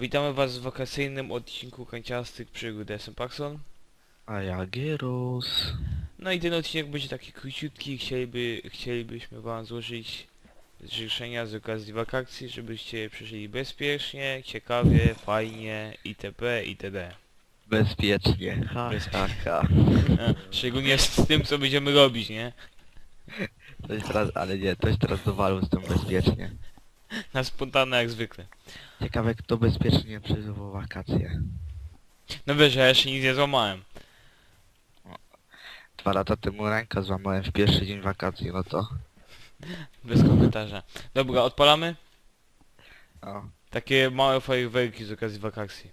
Witamy was w wakacyjnym odcinku Kanciastych Przygód. Ja jestem Paxon. A ja Gyros. No i ten odcinek będzie taki króciutki. Chcieliby, chcielibyśmy wam złożyć życzenia z okazji wakacji, żebyście przeżyli bezpiecznie, ciekawie, fajnie, itp. itd. Bezpiecznie. Ha, ha, ha. E, Szczególnie z tym, co będziemy robić, nie? Jest teraz, ale nie, jest teraz do walu z tym bezpiecznie. Na spontane jak zwykle. Ciekawe kto bezpiecznie przeżywał wakacje. No wiesz, ja jeszcze nic nie złamałem. Dwa lata temu rękę złamałem w pierwszy dzień wakacji, no to... Bez komentarza. Dobra, odpalamy? No. Takie małe fajerwerki z okazji wakacji.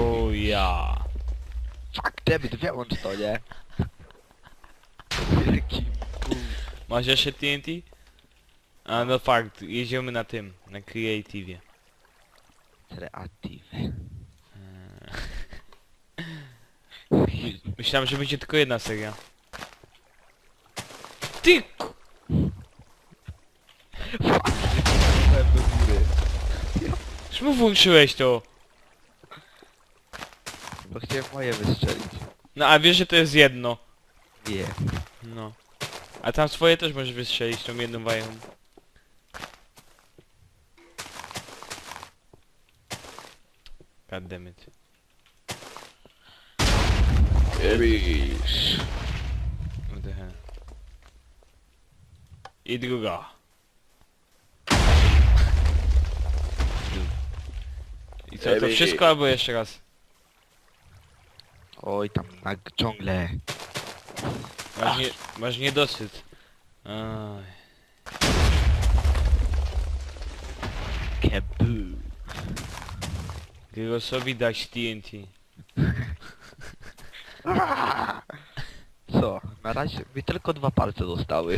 O ja. Fuck, David, wyłącz to, nie? Pu- Masz jeszcze TNT? A no fakt, jedziemy na tym, na Creative. Kreatyw. Myślałem, że będzie tylko jedna seria. Ty! ku- wyciągnąłem do góry. Czemu włączyłeś to? Bo chciałem moje wystrzelić. No a wiesz, że to jest jedno. Nie. No. A tam swoje też możesz wystrzelić tą jedną wają. God damn it. Wiesz. What the hell. I druga. I co, to wszystko albo jeszcze raz? Oj, tam na ciągle. Masz, nie, masz niedosyt. Aj. Kebu. Gyrosowi dać TNT. Co? Na razie mi tylko dwa palce zostały.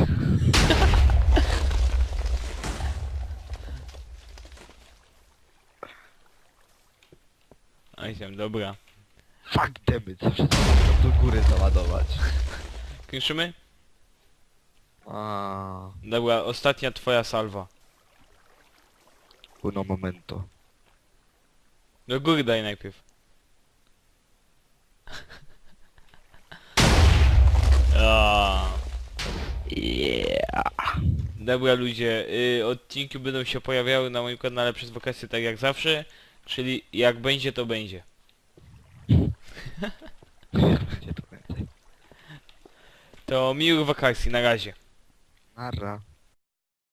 Aj tam, dobra. Fuck co wszystko można do góry załadować. Kończymy? A, Dobra, ostatnia twoja salwa. uno momento. Do góry daj najpierw. Yeah. Dobra ludzie, y, odcinki będą się pojawiały na moim kanale przez wakacje tak jak zawsze, czyli jak będzie to będzie. Gdzie to będzie? To miłych wakacji, na razie. Nara.